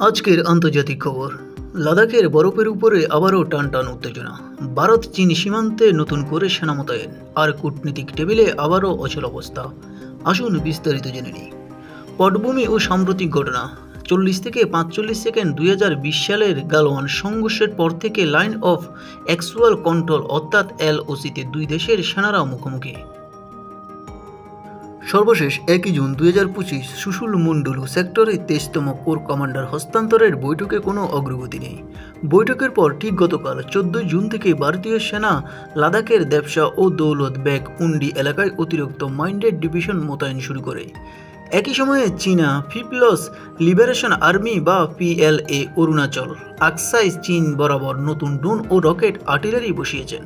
আজকের আন্তর্জাতিক খবর। লাদাখের বরফের উপরে আবারও টান টান উত্তেজনা। ভারত, চীন সীমান্তে নতুন করে সেনা মোতায়েন। আর কূটনীতিক টেবিলে আবারও অচল অবস্থা। আসুন বিস্তারিত জেনে নিই। পটভূমি ও সাম্প্রতিক ঘটনা। চল্লিশ থেকে পাঁচচল্লিশ সেকেন্ড দুই হাজার বিশ সালের গালওয়ান সংঘর্ষের পর থেকে লাইন অফ অ্যাকচুয়াল কন্ট্রোল অর্থাৎ এলওসিতে দুই দেশের সেনারা মুখোমুখি। সর্বশেষ একই জুন দুই হাজার পঁচিশ সুশুল মন্ডলু সেক্টরে তেইশতম কোর কমান্ডার হস্তান্তরের বৈঠকে কোনো অগ্রগতি নেই। বৈঠকের পর ঠিক গতকাল চোদ্দই জুন থেকে ভারতীয় সেনা, লাদাখের দেবসা ও দৌলত ব্যাগ উন্ডি এলাকায় অতিরিক্ত মাইন্ডেড ডিভিশন মোতায়েন শুরু করে। একই সময়ে চীনা পিপলস লিবারেশন আর্মি বা পিএলএ অরুণাচল, আকসাই চীন বরাবর নতুন ড্রোন ও রকেট আর্টিলারি বসিয়েছেন।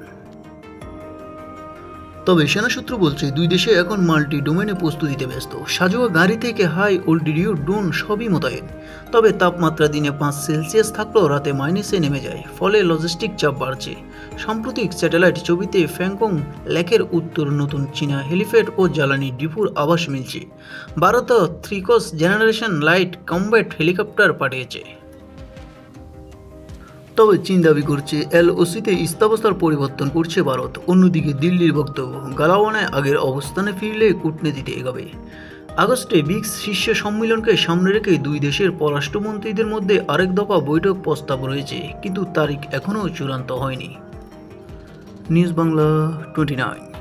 তবে সেনা সূত্র বলছে, দুই দেশে এখন মাল্টি ডোমেনে প্রস্তুতিতে ব্যস্ত। সাজোয়া গাড়ি থেকে হাই ওল্টিডিউ ড্রোন সবই মোতায়েন। তবে তাপমাত্রা দিনে পাঁচ সেলসিয়াস থাকলেও রাতে মাইনাসে নেমে যায়, ফলে লজিস্টিক চাপ বাড়ছে। সাম্প্রতিক স্যাটেলাইট ছবিতে ফ্যাংকং লেকের উত্তর নতুন চীনা হেলিপ্যাড ও জ্বালানি ডিপুর আভাস মিলছে। ভারত থ্রিকস জেনারেশন লাইট কম্ব্যাট হেলিকপ্টার পাঠিয়েছে। তবে চীন দাবি করছে, এলওসিতে স্থিতাবস্থার পরিবর্তন করছে ভারত। অন্যদিকে দিল্লির বক্তব্য, গালাওয়ানায় আগের অবস্থানে ফিরলে কূটনীতিতে এগাবে। আগস্টে ব্রিক্স শীর্ষ সম্মেলনকে সামনে রেখে দুই দেশের পররাষ্ট্রমন্ত্রীদের মধ্যে আরেক দফা বৈঠক প্রস্তাব রয়েছে, কিন্তু তারিখ এখনও চূড়ান্ত হয়নি। News Bangla twenty nine.